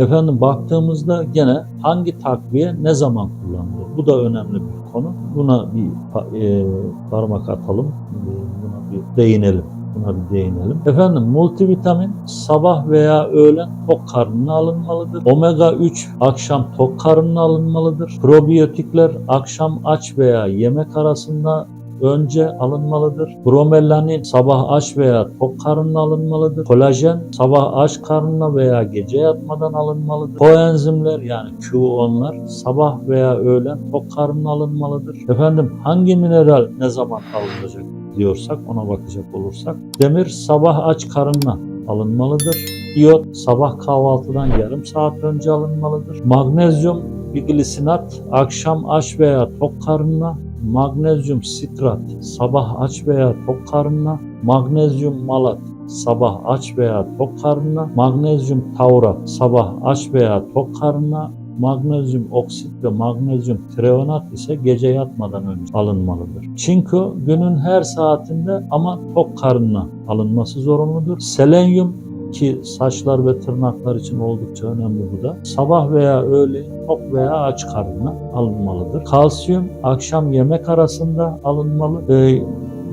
Efendim baktığımızda gene hangi takviye ne zaman kullanılır? Bu da önemli bir konu. Buna bir e, parmak atalım. Buna bir değinelim. Buna bir değinelim. Efendim multivitamin sabah veya öğlen tok karnına alınmalıdır. Omega 3 akşam tok karnına alınmalıdır. Probiyotikler akşam aç veya yemek arasında önce alınmalıdır. Bromelanin sabah aç veya tok karnına alınmalıdır. Kolajen sabah aç karnına veya gece yatmadan alınmalıdır. Koenzimler yani Q10'lar sabah veya öğlen tok karnına alınmalıdır. Efendim hangi mineral ne zaman alınacak diyorsak ona bakacak olursak demir sabah aç karnına alınmalıdır. İyot sabah kahvaltıdan yarım saat önce alınmalıdır. Magnezyum biglisinat akşam aç veya tok karnına magnezyum sitrat sabah aç veya tok karnına, magnezyum malat sabah aç veya tok karnına, magnezyum taurat sabah aç veya tok karnına, magnezyum oksit ve magnezyum treonat ise gece yatmadan önce alınmalıdır. Çinko günün her saatinde ama tok karnına alınması zorunludur. Selenyum ki saçlar ve tırnaklar için oldukça önemli bu da. Sabah veya öğle tok veya aç karnına alınmalıdır. Kalsiyum akşam yemek arasında alınmalı. Ee,